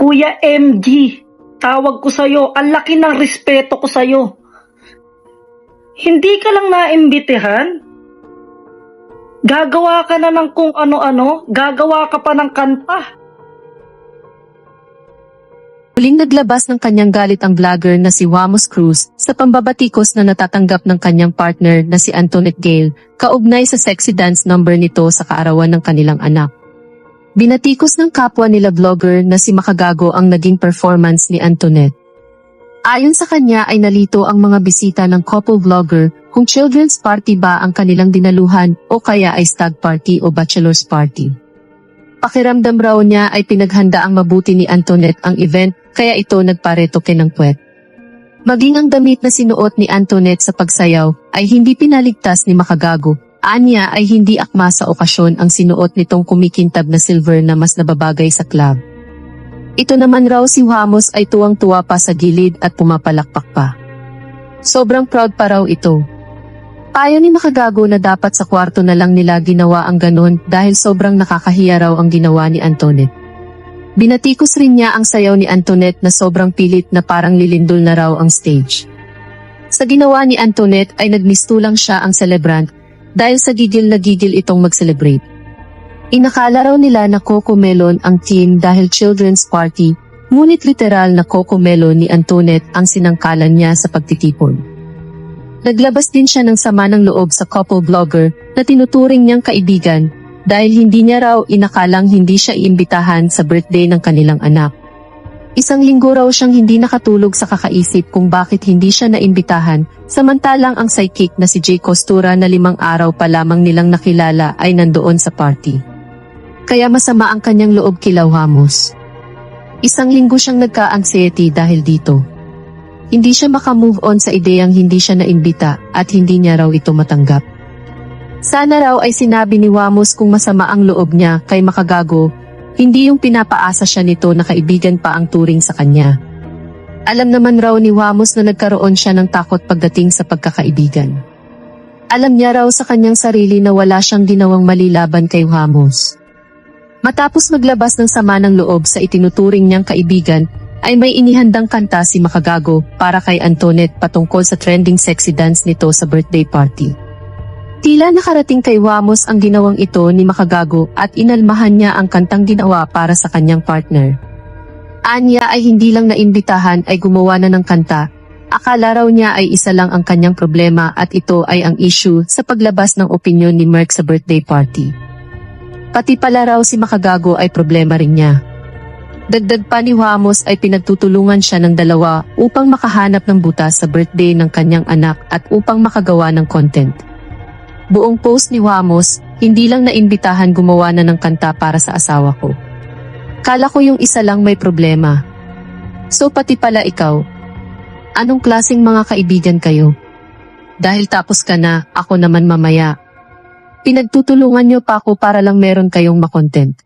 Kuya MG, tawag ko sa'yo. Ang laki ng respeto ko sa'yo. Hindi ka lang naimbitehan? Gagawa ka na ng kung ano-ano? Gagawa ka pa ng kanta? Muling naglabas ng kanyang galit ang vlogger na si Wamos Cruz sa pambabatikos na natatanggap ng kanyang partner na si Antoinette Gale kaugnay sa sexy dance number nito sa kaarawan ng kanilang anak. Binatikos ng kapwa nila vlogger na si Makagago ang naging performance ni Antoinette. Ayon sa kanya ay nalito ang mga bisita ng couple vlogger kung children's party ba ang kanilang dinaluhan o kaya ay stag party o bachelor's party. Pakiramdam raw niya ay pinaghanda ang mabuti ni Antoinette ang event kaya ito nagparetoke ng puwet. Maging ang damit na sinuot ni Antoinette sa pagsayaw ay hindi pinaligtas ni Makagago. Anya ay hindi akma sa okasyon ang sinuot nitong kumikintab na silver na mas nababagay sa club. Ito naman raw si Wamos ay tuwang-tuwa pa sa gilid at pumapalakpak pa. Sobrang proud pa raw ito. Payo ni Makagago na dapat sa kwarto na lang nila ginawa ang ganon dahil sobrang nakakahiya raw ang ginawa ni Antoinette. Binatikos rin niya ang sayaw ni Antoinette na sobrang pilit na parang lilindol na raw ang stage. Sa ginawa ni Antoinette ay nagmistulang siya ang celebrant dahil sa gigil na gigil itong mag-celebrate. Inakala raw nila na Coco Melon ang team dahil children's party, ngunit literal na Coco Melon ni Antoinette ang sinangkalan niya sa pagtitipon. Naglabas din siya ng sama ng loob sa couple vlogger na tinuturing niyang kaibigan dahil hindi niya raw inakalang hindi siya iimbitahan sa birthday ng kanilang anak. Isang linggo raw siyang hindi nakatulog sa kakaisip kung bakit hindi siya naimbitahan, samantalang ang psychic na si Jay Costura na limang araw pa lamang nilang nakilala ay nandoon sa party. Kaya masama ang kanyang loob kila Wamos. Isang linggo siyang nagka-anxiety dahil dito. Hindi siya makamove on sa ideyang hindi siya naimbita at hindi niya raw ito matanggap. Sana raw ay sinabi ni Wamos kung masama ang loob niya kay Makagago, hindi yung pinapaasa siya nito na kaibigan pa ang turing sa kanya. Alam naman raw ni Wamos na nagkaroon siya ng takot pagdating sa pagkakaibigan. Alam niya raw sa kanyang sarili na wala siyang ginawang mali laban kay Wamos. Matapos maglabas ng sama ng loob sa itinuturing niyang kaibigan, ay may inihandang kanta si Makagago para kay Antoinette patungkol sa trending sexy dance nito sa birthday party. Tila nakarating kay Wamos ang ginawang ito ni Makagago at inalmahan niya ang kantang ginawa para sa kanyang partner. Anya ay hindi lang naimbitahan ay gumawa na ng kanta. Akala raw niya ay isa lang ang kanyang problema at ito ay ang issue sa paglabas ng opinyon ni Merck sa birthday party. Pati pala raw si Makagago ay problema rin niya. Dagdag pa ni Wamos ay pinagtutulungan siya ng dalawa upang makahanap ng butas sa birthday ng kanyang anak at upang makagawa ng content. Buong post ni Wamos, hindi lang naimbitahan gumawa na ng kanta para sa asawa ko. Kala ko yung isa lang may problema. So pati pala ikaw. Anong klasing mga kaibigan kayo? Dahil tapos ka na, ako naman mamaya. Pinagtutulungan niyo pa ako para lang meron kayong makontent.